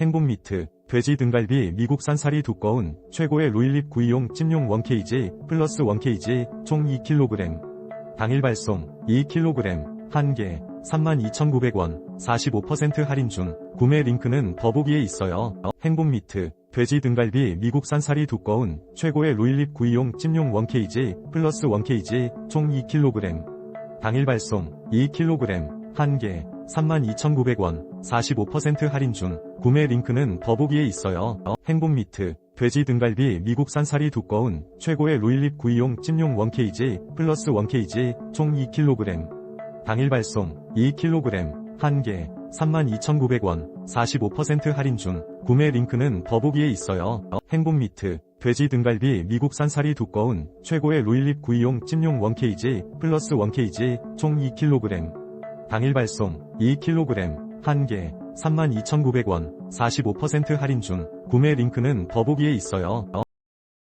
행복미트, 돼지 등갈비 미국산 살이 두꺼운 최고의 로일립 구이용 찜용 1kg 플러스 1kg 총 2kg. 당일 발송 2kg 1개 32,900원 45% 할인 중 구매 링크는 더보기에 있어요. 행복미트, 돼지 등갈비 미국산 살이 두꺼운 최고의 로일립 구이용 찜용 1kg 플러스 1kg 총 2kg. 당일 발송 2kg 1개 32,900원 45% 할인 중 구매 링크는 더보기에 있어요. 행복미트 돼지 등갈비 미국산 살이 두꺼운 최고의 로일립 구이용 찜용 1kg 플러스 1kg 총 2kg. 당일 발송 2kg 1개 32,900원 45% 할인 중 구매 링크는 더보기에 있어요. 행복미트 돼지 등갈비 미국산 살이 두꺼운 최고의 로일립 구이용 찜용 1kg 플러스 1kg 총 2kg. 당일 발송 2kg 1개 32,900원 45% 할인 중 구매 링크는 더보기에 있어요.